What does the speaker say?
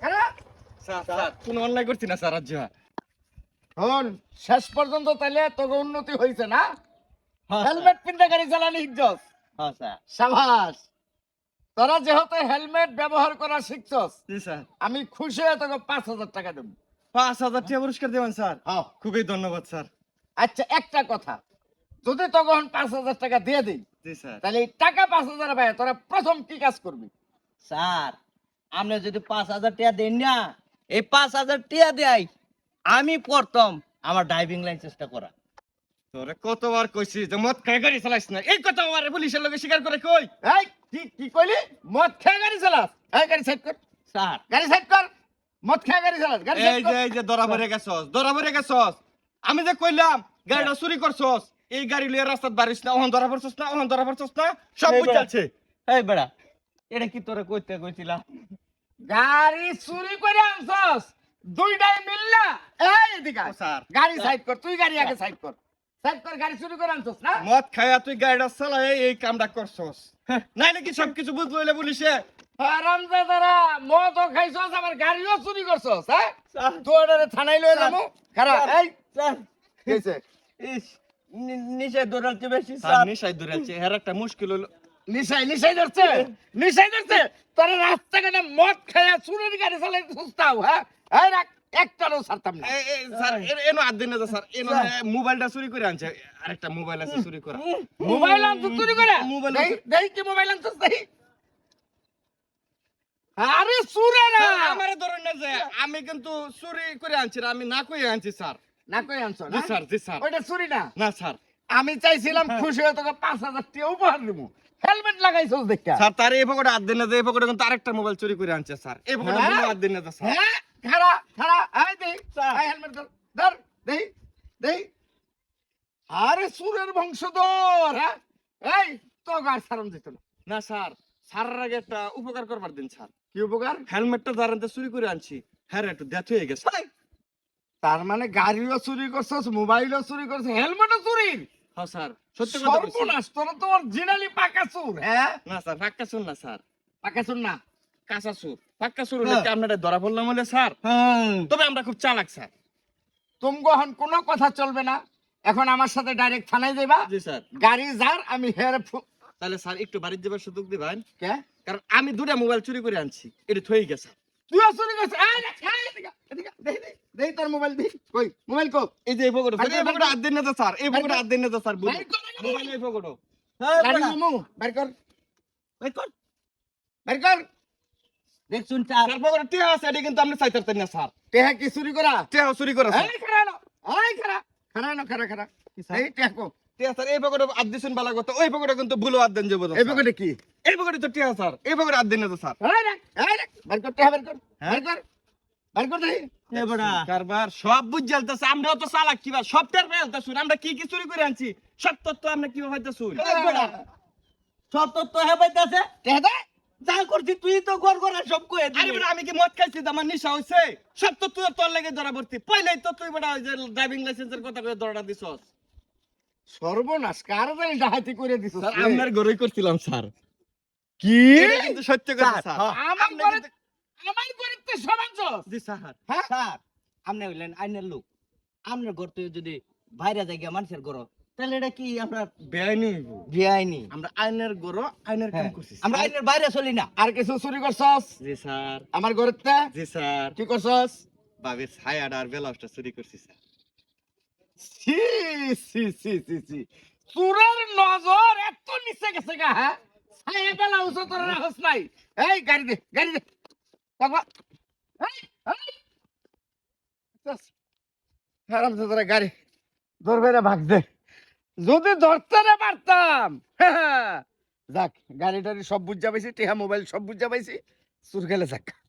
খারা sir sir কোনো অন্যায় করছি না স্যার আজ হন শেষ পর্যন্ত তাহলে তোকে উন্নতি হয়েছে না? হেলমেট পিনতে গাড়ি চালানি ইজ্জত। হ্যাঁ সাবাস। তোরা যেহেতু হেলমেট ব্যবহার করা শিখছস আমি খুশি হয়ে তোকে পাঁচ হাজার টাকা দেবো। পাঁচ হাজার টাকা পুরস্কার দেবেন স্যার। হ্যাঁ। খুবই ধন্যবাদ স্যার। আচ্ছা একটা কথা। যদি তখন পাঁচ হাজার টাকা দিয়ে দিই তাহলে এই টাকা পাঁচ হাজার তোরা প্রথম কি কাজ করবি? স্যার আপনি যদি পাঁচ হাজার টাকা দেন না এই পাঁচ হাজার টাকা দেয় আমি প্রথম আমার ড্রাইভিং লাইসেন্সটা করা তোরে কতবার কইছি যে মদ খাই গাড়ি চালাইছ না? এই কথা আমার পুলিশের লোকে স্বীকার করে কই? এই কি কি কইলি? মদ খেয়ে গাড়ি চালাস? এই গাড়ি সাইড কর। স্যার। গাড়ি সাইড কর। মদ খেয়ে গাড়ি চালাস গাড়ি এই যে কর এই যে ধরা পড়ে গেছস ধরা পড়ে গেছস। আমি যে কইলাম গাড়িটা চুরি করছস এই গাড়ি লিয়ে রাস্তাত বাড়িস না ওহন ধরা পড়ছস না ওহন ধরা পড়ছস না সব এই বুঝ বেড়া। আছে এই বেড়া এটা কি তোরা কইতে কইছিলাম? গাড়ি চুরি করে আনছস। দুইটাই মিললা এই এদিকে স্যার। গাড়ি সাইড কর তুই গাড়ি আগে সাইড কর। সাইড কর গাড়ি চুরি করে আনছস না? মদ খাইয়া তুই গাড়িটা চালাই এই কামটা করছস। নাই নাকি সবকিছু বুঝ লইলে পুলিশে? হারামজাদারা মদও খাইছস আবার গাড়িও চুরি করছস হ্যাঁ? স্যার। তোর থানায় লয়ে যাব। খারাপ। এই। স্যার। কইছে ইস নি- নিচে দৌড়াচ্ছে বেশি স্যার। নিশাই দূরেছে এর একটা মুশকিল হলো নিশাই নিশাই ধরছে? নিশাই ধরছে? তোরা রাস্তাঘাটে মদ চুরির গাড়ি চালাই সুস্তাও হ্যাঁ? এই রাখ একটারও ছাড়তাম না। স্যার এনো দিন না স্যার এনো মোবাইলটা চুরি করে আনছে। আরেকটা মোবাইল আছে চুরি করা। মোবাইল আনছো চুরি করে? মোবাইল দেই কি মোবাইল আনছস দেই আরে চুরে না আমারে ধরুন না যে আমি কিন্তু চুরি করে আনছি না, আমি না কই আনছি স্যার। না কই আনছো না? স্যার জি স্যার। ওইটা চুরি না? না স্যার। আমি চাইছিলাম খুশি হয়ে তোকে পাঁচ হাজার টাকা উপহার দেবো। হেলমেট লাগাইছস দেখা। স্যার তার এই পকেটে হাত দিন না এই পকেটে কিন্তু আরেকটা মোবাইল চুরি করে আনছে স্যার। এই পকেটে হাত দিন না স্যার। হ্যাঁ? খারা খারা আই দেই আই হেলমেট ধর ধর দেই দেই। আরে সুরের বংশধর হ্যাঁ? এই তো গার সারম দিত না। না স্যার স্যারের আগে একটা উপকার করবার দিন স্যার। কি উপকার? হেলমেটটা দাঁড়াতে চুরি করে আনছি হ্যাঁ একটু দেখ হয়ে গেছে। তার মানে গাড়িও চুরি করছস মোবাইলও চুরি করছস হেলমেটও চুরি। হ্যাঁ স্যার। সত্যি কথা বলছি। সর্বনাশ তোর তো অরিজিনালি পাকা চুর। হ্যাঁ? না স্যার ফাক্কা শুন না স্যার। পাকা চুর না? কাঁচা সুর পাক্কা সুর হলে আপনারা ধরা পড়লাম বলে স্যার? তবে আমরা খুব চালাক স্যার। তুমি গহন কোনো কথা চলবে না। এখন আমার সাথে ডাইরেক্ট থানায় যাইবা। জি স্যার। গাড়ি যার আমি হের ফু- তাহলে স্যার একটু বাড়ির যাবার সুযোগ দিবেন? কে? কারণ আমি দুটা মোবাইল চুরি করে আনছি। এটা থই গেছে। তুইও চুরি করছিস? এই এদিকে, এদিকে, দেই, দেই, তোর মোবাইল দি। কই মোবাইল কো। এই যে এই কর, এই পকেটে হাত দিন না তো স্যার এই পকেটে হাত দিন না তো স্যার। মোবাইল এই পকেটে গাড়ি মামু বাইর কর। ওই কর। বাইর কর। দেখছুন স্যার স্যার পকেটে টিয়া আছে এটা কিন্তু আপনি চাইতেন না স্যার। টেহা কি চুরি করা? টিয়া চুরি করে স্যার। এই খারা না এই খারা খারা না খারা খারা স্যার? এই টেহা কো। টিয়া স্যার এই পকেটে হাত দিছেন বালা কথা ওই পকেটে কিন্তু ভুলো দেন যাব এই পকেটে কি? এই পকেটে তো টিয়া স্যার। এই পকেটে হাত দিন না তো স্যার। এই দেখ, এই দেখ, বাইর কর টেহা বাইর কর। হ্যাঁ? কর বাইর কর দেই। কারবার সব বুঝ জ্বালতেছে আমরাও তো চালাক কিবা সব টের পেয়ে আমরা কি কি চুরি করে আনছি? সব তত্ত্ব আমরা কীভাবে হয়তো শুন এই বেড়া সব তো তো হেবাইতাছে যা করছি তুই তো গড় গড়া সব কয়ে আরে আমি কি মদ খাইছি আমার নেশা হইছে? সব তো তুই তোর লাগে ধরা পড়তি পয়লাই তো তুই বেটা যে ড্রাইভিং লাইসেন্সের কথা কয়ে ধরাটা দিছস। সর্বনাশ কার জানি ডাহাতি করে দিছ আপনার ঘরেই করছিলাম স্যার। কি? কিন্তু সত্য কথা স্যার। আমার আমার ঘরে তো সমান জি স্যার। হ্যাঁ? স্যার আপনি হইলেন আইনের লোক। আপনার ঘর থেকে যদি বাইরে জায়গা মানুষের ঘর তাহলে এটা কি আমরা বেআইনি বেআইনি? আমরা আইনের গরো আইনের কাম হ্যাঁ। করছি আমরা আইনের বাইরে চলি না। আর কিছু চুরি করছস? জি স্যার। আমার ঘরের জি স্যার। কি করছস? বাবির ছায়াটা আর বেলাসটা চুরি করছি স্যার। সি সি সি সি সি চুরের নজর এত নিচে গেছে গা হ্যাঁ? ছায়া বেলা তোর রাখস নাই। এই গাড়ি দে গাড়ি দে। গাড়ি। ধরবে না ভাগ দে। যদি ধরতে না পারতাম। যাক গাড়ি টাড়ি সব বুঝা পাইছি, টেহা মোবাইল সব বুঝা পাইছি। চুর গেলে যাক।